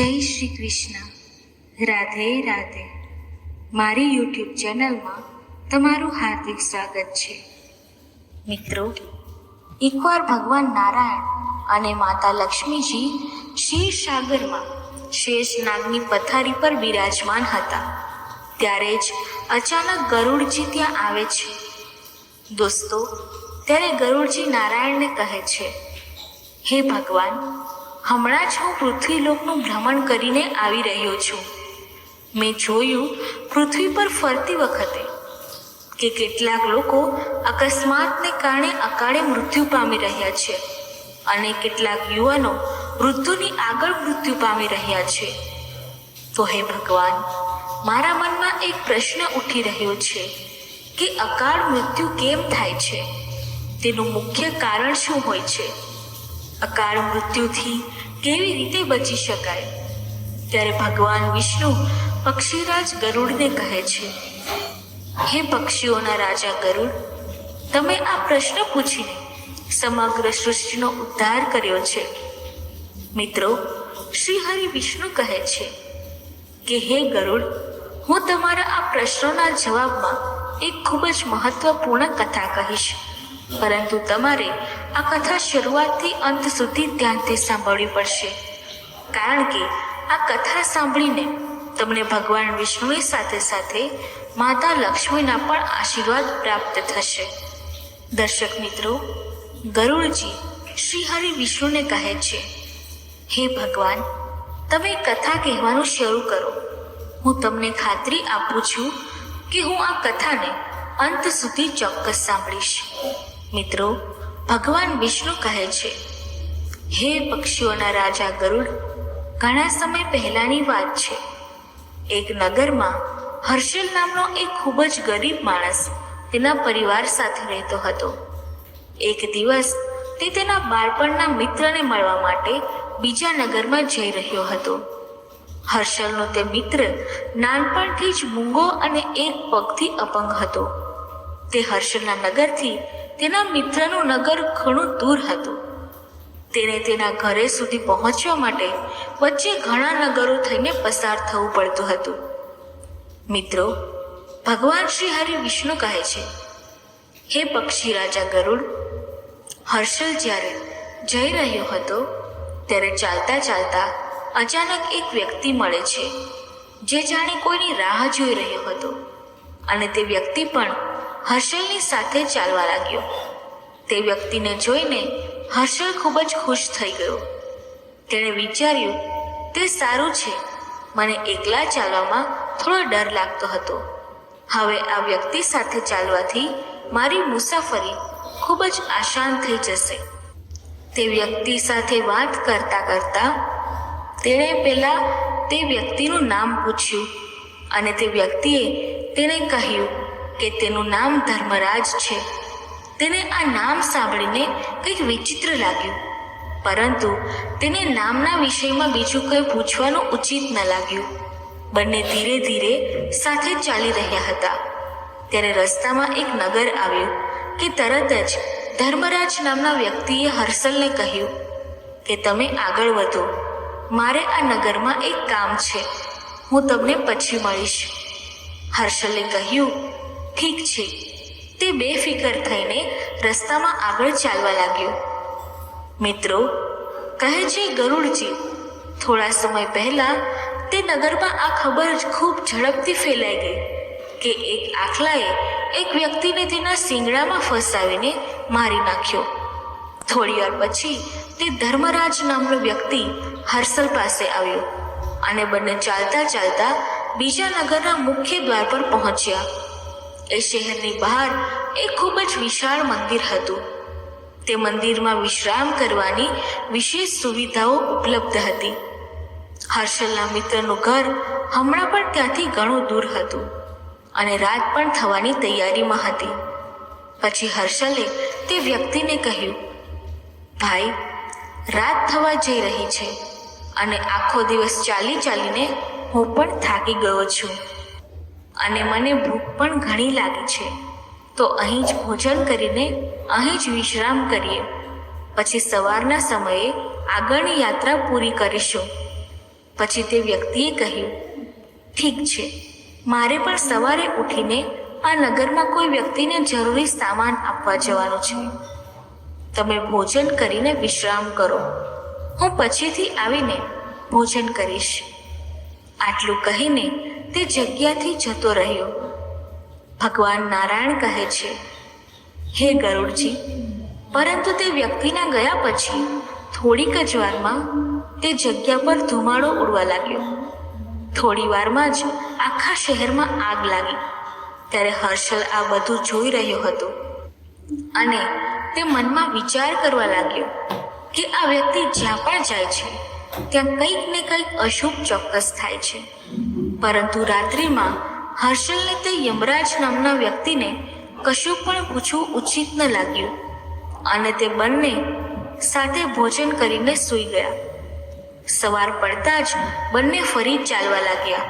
જય શ્રી કૃષ્ણ. રાધે રાધે. મારી યુટ્યુબ ચેનલમાં તમારું હાર્દિક સ્વાગત છે. મિત્રો, એકવાર ભગવાન નારાયણ અને માતા લક્ષ્મીજી ક્ષીરસાગરમાં શેષ નાગની પથારી પર બિરાજમાન હતા. ત્યારે જ અચાનક ગરુડજી ત્યાં આવે છે. દોસ્તો, ત્યારે ગરુડજી નારાયણને કહે છે, હે ભગવાન હમણાં જ હું પૃથ્વીલોકનું ભ્રમણ કરીને આવી રહ્યો છું. મેં જોયું પૃથ્વી પર ફરતી વખતે કે કેટલાક લોકો અકસ્માતને કારણે અકાળે મૃત્યુ પામી રહ્યા છે અને કેટલાક યુવાનો વૃદ્ધોની આગળ મૃત્યુ પામી રહ્યા છે. તો હે ભગવાન, મારા મનમાં એક પ્રશ્ન ઉઠી રહ્યો છે કે અકાળ મૃત્યુ કેમ થાય છે? તેનું મુખ્ય કારણ શું હોય છે? અકાળ મૃત્યુથી કેવી રીતે બચી શકાય? ત્યારે ભગવાન વિષ્ણુ પક્ષીરાજ ગરુડને કહે છે, હે પક્ષીઓના રાજા ગરુડ, તમે આ પ્રશ્ન પૂછીને સમગ્ર સૃષ્ટિનો ઉદ્ધાર કર્યો છે. મિત્રો, શ્રી હરિ વિષ્ણુ કહે છે કે, હે ગરુડ, હું તમારા આ પ્રશ્નોના જવાબમાં એક ખૂબ જ મહત્વપૂર્ણ કથા કહીશ. પરંતુ તમારે આ કથા શરૂઆતથી અંત સુધી ધ્યાનથી સાંભળવી પડશે. કારણ કે આ કથા સાંભળીને તમને ભગવાન વિષ્ણુની સાથે સાથે માતા લક્ષ્મીના પણ આશીર્વાદ પ્રાપ્ત થશે. દર્શક મિત્રો, ગરુડજી શ્રી હરિ વિષ્ણુને કહે છે, હે ભગવાન, તમે કથા કહેવાનું શરૂ કરો. હું તમને ખાતરી આપું છું કે હું આ કથાને અંત સુધી ચોક્કસ સાંભળીશ. મિત્રો, ભગવાન વિષ્ણુ કહે છે, હે પક્ષીઓના રાજા ગરુડ, ઘણા સમય પહેલાની વાત છે. એક નગરમાં હર્ષલ નામનો એક ખૂબ જ ગરીબ માણસ તેના પરિવાર સાથે રહેતો હતો. એક દિવસ તે તેના બાળપણના મિત્રને મળવા માટે બીજા નગરમાં જઈ રહ્યો હતો. હર્ષલનો તે મિત્ર નાનપણથી જ મૂંગો અને એક પગથી અપંગ હતો. તે હર્ષલના નગરથી તેના મિત્રનું નગર ઘણું દૂર હતું. તેને તેના ઘરે સુધી પહોંચવા માટે વચ્ચે ઘણા નગરો થઈને પસાર થવું પડતું હતું. મિત્રો, ભગવાન શ્રી હરિ વિષ્ણુ કહે છે, હે પક્ષી રાજા ગરુડ, હર્ષલ જ્યારે જઈ રહ્યો હતો, ત્યારે ચાલતા ચાલતા અચાનક એક વ્યક્તિ મળે છે, જે જાણે કોઈની રાહ જોઈ રહ્યો હતો. અને તે વ્યક્તિ પણ હર્ષલની સાથે ચાલવા લાગ્યો. તે વ્યક્તિને જોઈને હર્ષલ ખૂબ જ ખુશ થઈ ગયો. તેણે વિચાર્યું, તે સારું છે. મને એકલા ચાલવામાં થોડો ડર લાગતો હતો. હવે આ વ્યક્તિ સાથે ચાલવાથી મારી મુસાફરી ખૂબ જ આસાન થઈ જશે. તે વ્યક્તિ સાથે વાત કરતા કરતા તેણે પહેલાં તે વ્યક્તિનું નામ પૂછ્યું અને તે વ્યક્તિએ તેણે કહ્યું કે તેનું નામ ધર્મરાજ છે. તેને આ નામ સાંભળીને કંઈક વિચિત્ર લાગ્યું. પરંતુ તેને નામના વિષયમાં બીજું કંઈ પૂછવાનું ઉચિત ન લાગ્યું. બંને ધીરે ધીરે સાથે ચાલી રહ્યા હતા. ત્યારે રસ્તામાં એક નગર આવ્યું કે તરત જ ધર્મરાજ નામના વ્યક્તિએ હર્ષલને કહ્યું કે તમે આગળ વધો. મારે આ નગરમાં એક કામ છે. હું તમને પછી મળીશ. હર્ષલે કહ્યું ઠીક છે. તે બેફિકર થઈને રસ્તામાં આગળ ચાલવા લાગ્યો. મિત્રો, કહે છે ગરુડજી, થોડા સમય પહેલા તે નગરમાં આ ખબર ખૂબ ઝડપથી ફેલાઈ ગઈ કે એક આખલાએ એક વ્યક્તિને તેના શિંગડામાં ફસાવીને મારી નાખ્યો. થોડી વાર પછી તે ધર્મરાજ નામનો વ્યક્તિ હર્ષલ પાસે આવ્યો અને બંને ચાલતા ચાલતા બીજા નગરના મુખ્ય દ્વાર પર પહોંચ્યા. એ શહેરની બહાર એક ખૂબ જ વિશાળ મંદિર હતું. તે મંદિરમાં વિશ્રામ કરવાની વિશેષ સુવિધાઓ ઉપલબ્ધ હતી. હર્ષલના મિત્રનું ઘર હમણાં પણ ત્યાંથી ઘણું દૂર હતું અને રાત પણ થવાની તૈયારીમાં હતી. પછી હર્ષલે તે વ્યક્તિને કહ્યું, ભાઈ, રાત થવા જઈ રહી છે અને આખો દિવસ ચાલી ચાલીને હું પણ થાકી ગયો છું. અને મને ભૂખ પણ ઘણી લાગી છે. તો અહીં જ ભોજન કરીને અહીં જ વિશ્રામ કરીએ. પછી સવારના સમયે આગળની યાત્રા પૂરી કરીશું. પછી તે વ્યક્તિએ કહ્યું, ઠીક છે. મારે પણ સવારે ઉઠીને આ નગરમાં કોઈ વ્યક્તિને જરૂરી સામાન આપવા જવાનું છે. તમે ભોજન કરીને વિશ્રામ કરો. હું પછીથી આવીને ભોજન કરીશ. આટલું કહીને તે જગ્યાથી જતો રહ્યો. ભગવાન નારાયણ કહે છે, હે ગરુડજી, પરંતુ તે વ્યક્તિના ગયા પછી થોડીક જ વારમાં તે જગ્યા પર ધુમાડો ઉડવા લાગ્યો. થોડી વારમાં જ આખા શહેરમાં આગ લાગી. ત્યારે હર્ષલ આ બધું જોઈ રહ્યો હતો અને તે મનમાં વિચાર કરવા લાગ્યો કે આ વ્યક્તિ જ્યાં પણ જાય છે, ત્યાં કંઈક ને કંઈક અશુભ ચોક્કસ થાય છે. પરંતુ રાત્રિમાં હર્ષલને તે યમરાજ નામના વ્યક્તિને કશું પણ પૂછવું ઉચિત ન લાગ્યું અને તે બંને સાથે ભોજન કરીને સૂઈ ગયા. સવાર પડતા જ બંને ફરી ચાલવા લાગ્યા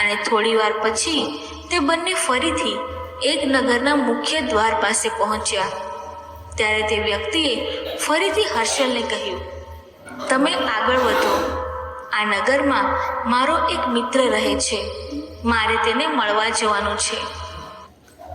અને થોડી વાર પછી તે બંને ફરીથી એક નગરના મુખ્ય દ્વાર પાસે પહોંચ્યા. ત્યારે તે વ્યક્તિએ ફરીથી હર્ષલને કહ્યું, તમે આગળ વધો. આ નગરમાં મારો એક મિત્ર રહે છે. મારે તેને મળવા જવાનું છે.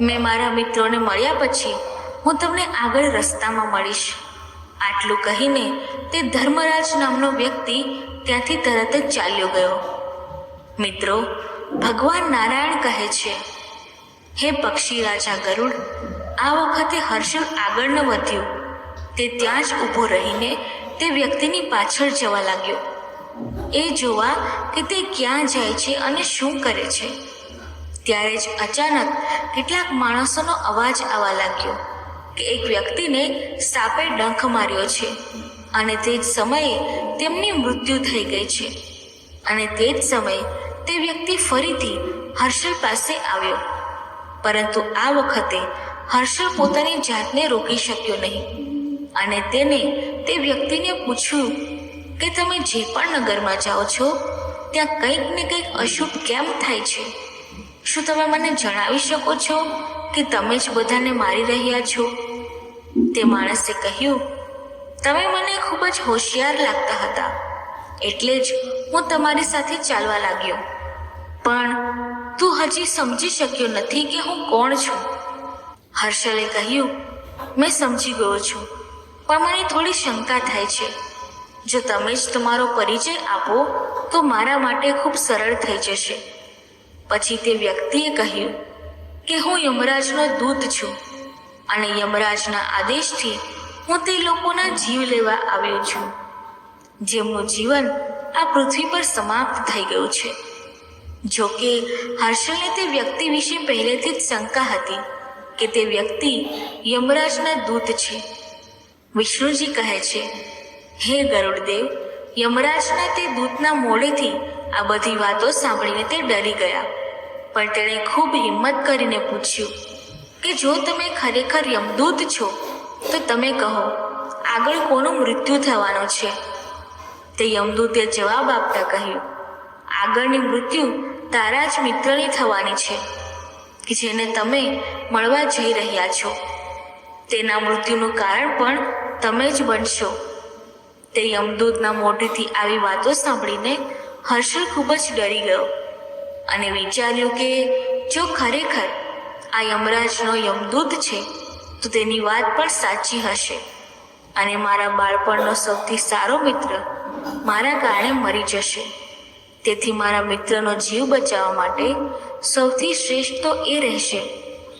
મેં મારા મિત્રોને મળ્યા પછી હું તમને આગળ રસ્તામાં મળીશ. આટલું કહીને તે ધર્મરાજ નામનો વ્યક્તિ ત્યાંથી તરત જ ચાલ્યો ગયો. મિત્રો, ભગવાન નારાયણ કહે છે, હે પક્ષી રાજા ગરુડ, આ વખતે હર્ષલ આગળ ન વધ્યો. તે ત્યાં જ ઊભો રહીને તે વ્યક્તિની પાછળ જવા લાગ્યો. એ જોવા કે તે ક્યાં જાય છે અને શું કરે છે. ત્યારે જ અચાનક કેટલાક માણસોનો અવાજ આવવા લાગ્યો કે એક વ્યક્તિને સાપે ડંખ માર્યો છે અને તે જ સમયે તેમની મૃત્યુ થઈ ગઈ છે. અને તે જ સમયે તે વ્યક્તિ ફરીથી હર્ષલ પાસે આવ્યો. પરંતુ આ વખતે હર્ષલ પોતાની જાતને રોકી શક્યો નહીં અને તેને તે વ્યક્તિને પૂછ્યું કે તમે જે પણ નગરમાં જાઓ છો, ત્યાં કંઈક ને કંઈક અશુભ કેમ થાય છે? શું તમે મને જણાવી શકો છો કે તમે જ બધાને મારી રહ્યા છો? તે માણસે કહ્યું, તમે મને ખૂબ જ હોશિયાર લાગતા હતા, એટલે જ હું તમારી સાથે ચાલવા લાગ્યો. પણ તું હજી સમજી શક્યો નથી કે હું કોણ છું. હર્ષલે કહ્યું, મેં સમજી ગયો છું, પણ મને થોડી શંકા થાય છે. જો તમે જ તમારો પરિચય આપો, તો મારા માટે ખૂબ સરળ થઈ જશે. પછી તે વ્યક્તિએ કહ્યું કે હું યમરાજનો દૂત છું અને યમરાજના આદેશથી હું તે લોકોના જીવ લેવા આવ્યો છું જેમનું જીવન આ પૃથ્વી પર સમાપ્ત થઈ ગયું છે. જો કે હર્ષલને તે વ્યક્તિ વિશે પહેલેથી જ શંકા હતી કે તે વ્યક્તિ યમરાજના દૂત છે. વિષ્ણુજી કહે છે હે ગરુડદેવ, યમરાજના તે દૂતના મોડેથી આ બધી વાતો સાંભળીને તે ડરી ગયા. પણ તેણે ખૂબ હિંમત કરીને પૂછ્યું કે જો તમે ખરેખર યમદૂત છો, તો તમે કહો, આગળ કોનું મૃત્યુ થવાનું છે? તે યમદૂતે જવાબ આપતા કહ્યું, આગળની મૃત્યુ તારા જ મિત્રની થવાની છે, કે જેને તમે મળવા જઈ રહ્યા છો. તેના મૃત્યુનું કારણ પણ તમે જ બનશો. તે યમદૂતના મોઢેથી આવી વાતો સાંભળીને હર્ષલ ખૂબ જ ડરી ગયો અને વિચાર્યું કે જો ખરેખર આ યમરાજનો યમદૂત છે, તો તેની વાત પણ સાચી હશે. અને મારા બાળપણનો સૌથી સારો મિત્ર મારા કારણે મરી જશે. તેથી મારા મિત્રનો જીવ બચાવવા માટે સૌથી શ્રેષ્ઠ તો એ રહેશે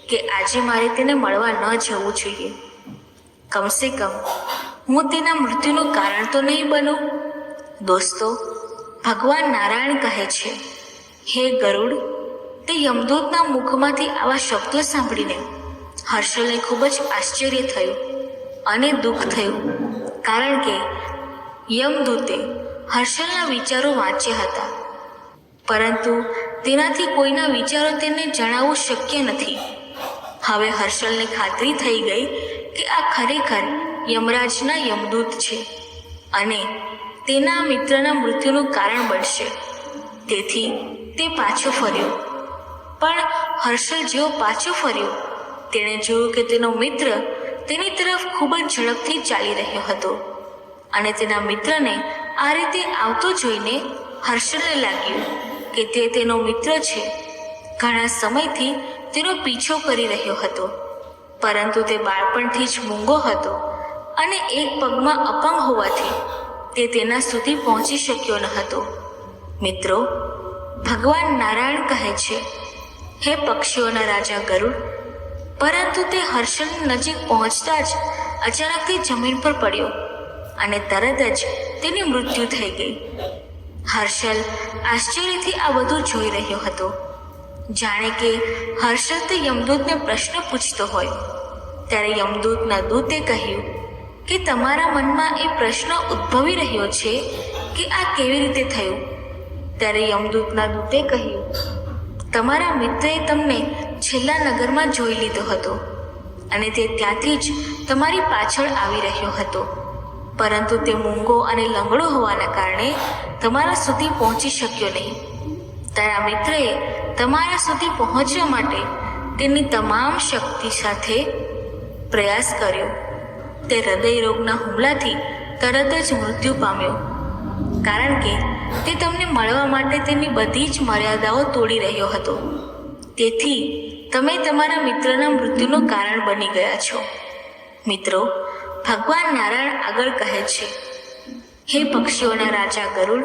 કે આજે મારે તેને મળવા ન જવું જોઈએ. કમસે કમ હું તેના મૃત્યુનું કારણ તો નહીં બનું? દોસ્તો, ભગવાન નારાયણ કહે છે, હે ગરુડ, તે યમદૂતના મુખમાંથી આવા શબ્દો સાંભળીને હર્ષલને ખૂબ જ આશ્ચર્ય થયું અને દુઃખ થયું, કારણ કે યમદૂતે હર્ષલના વિચારો વાંચ્યા હતા. પરંતુ તેનાથી કોઈના વિચારો તેને જણાવવું શક્ય નથી. હવે હર્ષલને ખાતરી થઈ ગઈ કે આ ખરેખર યમરાજના યમદૂત છે અને તેના મિત્રના મૃત્યુનું કારણ બનશે. તેથી તે પાછો ફર્યો. પણ હર્ષલ જેવો પાછો ફર્યો. તેણે જોયું કે તેનો મિત્ર તેની તરફ ખૂબ જ ઝડપથી ચાલી રહ્યો હતો અને તેના મિત્રને આ રીતે આવતો જોઈને હર્ષલને લાગ્યું કે તે તેનો મિત્ર છે. ઘણા સમયથી તેનો પીછો કરી રહ્યો હતો, પરંતુ તે બાળપણથી જ મૂંગો હતો. અને એક પગમાં અપંગ હોવાથી તે તેના સુધી પહોંચી શક્યો ન હતો. મિત્રો, ભગવાન નારાયણ કહે છે, હે પક્ષીઓના રાજા ગરુડ, પરંતુ તે હર્ષની નજીક પહોંચતા જ અચાનકથી જમીન પર પડ્યો અને તરત જ તેની મૃત્યુ થઈ ગઈ. હર્ષલ આશ્ચર્યથી આ બધું જોઈ રહ્યો હતો. જાણે કે હર્ષલ તે યમદૂતને પ્રશ્ન પૂછતો હોય. ત્યારે યમદૂતના દૂતે કહ્યું કે તમારા મનમાં એ પ્રશ્ન ઉદ્ભવી રહ્યો છે કે આ કેવી રીતે થયું? ત્યારે યમદૂતના દૂતે કહ્યું, તમારા મિત્રએ તમને છેલ્લા નગરમાં જોઈ લીધો હતો અને તે ત્યાંથી જ તમારી પાછળ આવી રહ્યો હતો. પરંતુ તે મૂંગો અને લંગડો હોવાના કારણે તમારા સુધી પહોંચી શક્યો નહીં. તારા મિત્રએ તમારા સુધી પહોંચવા માટે તેની તમામ શક્તિ સાથે પ્રયાસ કર્યો. તે હૃદયરોગના હુમલાથી તરત જ મૃત્યુ પામ્યો. કારણ કે તે તમને મળવા માટે તેની બધી જ મર્યાદાઓ તોડી રહ્યો હતો. તેથી તમે તમારા મિત્રના મૃત્યુનું કારણ બની ગયા છો. મિત્રો, ભગવાન નારાયણ આગળ કહે છે, હે પક્ષીઓના રાજા ગરુડ,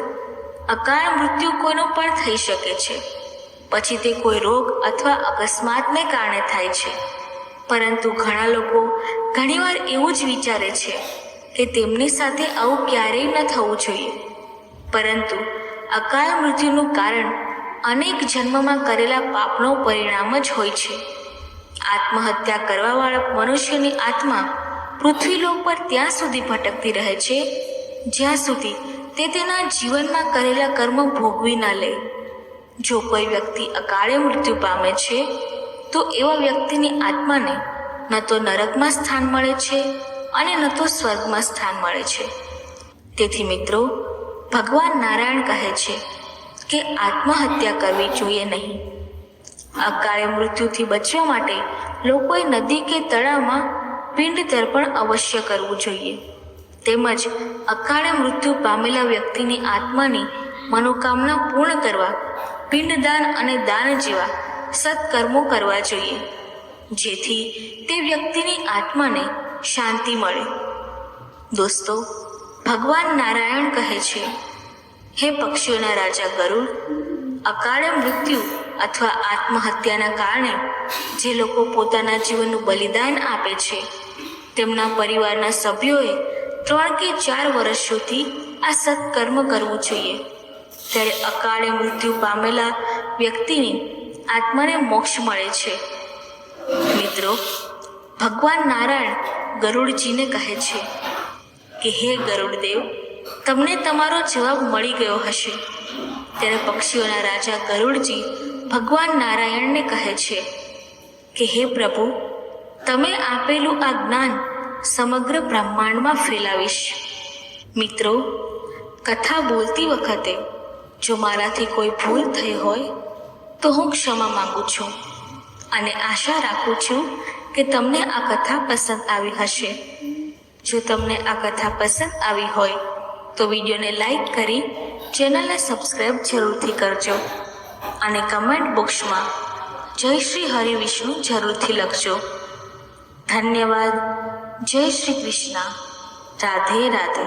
અકાળ મૃત્યુ કોઈનો પણ થઈ શકે છે. પછી તે કોઈ રોગ અથવા અકસ્માતને કારણે થાય છે. પરંતુ ઘણા લોકો ઘણીવાર એવું જ વિચારે છે કે તેમની સાથે આવું ક્યારેય ન થવું જોઈએ. પરંતુ અકાળ મૃત્યુનું કારણ અનેક જન્મમાં કરેલા પાપનો પરિણામ જ હોય છે. આત્મહત્યા કરવાવાળા મનુષ્યની આત્મા પૃથ્વીલોક પર ત્યાં સુધી ભટકતી રહે છે, જ્યાં સુધી તે તેના જીવનમાં કરેલા કર્મ ભોગવી ન લે. જો કોઈ વ્યક્તિ અકાળે મૃત્યુ પામે છે તો એવા વ્યક્તિની આત્માને ન તો નરકમાં સ્થાન મળે છે અને ન તો સ્વર્ગમાં સ્થાન મળે છે. તેથી મિત્રો, ભગવાન નારાયણ કહે છે કે આત્મહત્યા કરવી જોઈએ નહીં. અકાળે મૃત્યુથી બચવા માટે લોકોએ નદી કે તળાવમાં પિંડ તર્પણ અવશ્ય કરવું જોઈએ. તેમજ અકાળે મૃત્યુ પામેલા વ્યક્તિની આત્માની મનોકામના પૂર્ણ કરવા, પિંડદાન અને દાન જેવા સત્કર્મો કરવા જોઈએ. જેથી તે વ્યક્તિની આત્માને શાંતિ મળે. દોસ્તો, ભગવાન નારાયણ કહે છે, હે પક્ષીઓના રાજા ગરુડ, અકાળે મૃત્યુ અથવા આત્મહત્યાના કારણે જે લોકો પોતાના જીવનનું બલિદાન આપે છે, તેમના પરિવારના સભ્યોએ ત્રણ કે ચાર વર્ષ સુધી આ સત્કર્મ કરવું જોઈએ. ત્યારે અકાળે મૃત્યુ પામેલા વ્યક્તિની આત્માને મોક્ષ મળે છે. મિત્રો, ભગવાન નારાયણ ગરુડજીને કહે છે કે, હે ગરુડદેવ, તમને તમારો જવાબ મળી ગયો હશે. ત્યારે પક્ષીઓના રાજા ગરુડજી ભગવાન નારાયણને કહે છે કે, હે પ્રભુ, તમે આપેલું આ જ્ઞાન સમગ્ર બ્રહ્માંડમાં ફેલાવીશ. મિત્રો, કથા બોલતી વખતે જો મારાથી કોઈ ભૂલ થઈ હોય તો હું ક્ષમા માંગુ છું અને આશા રાખું છું કે તમને આ કથા પસંદ આવી હશે. જો તમને આ કથા પસંદ આવી હોય, તો વિડીયોને લાઈક કરી ચેનલને સબસ્ક્રાઈબ જરૂરથી કરજો અને કમેન્ટ બોક્સમાં જય શ્રી હરિ વિષ્ણુ જરૂરથી લખજો. ધન્યવાદ. જય શ્રી કૃષ્ણ. રાધે રાધે.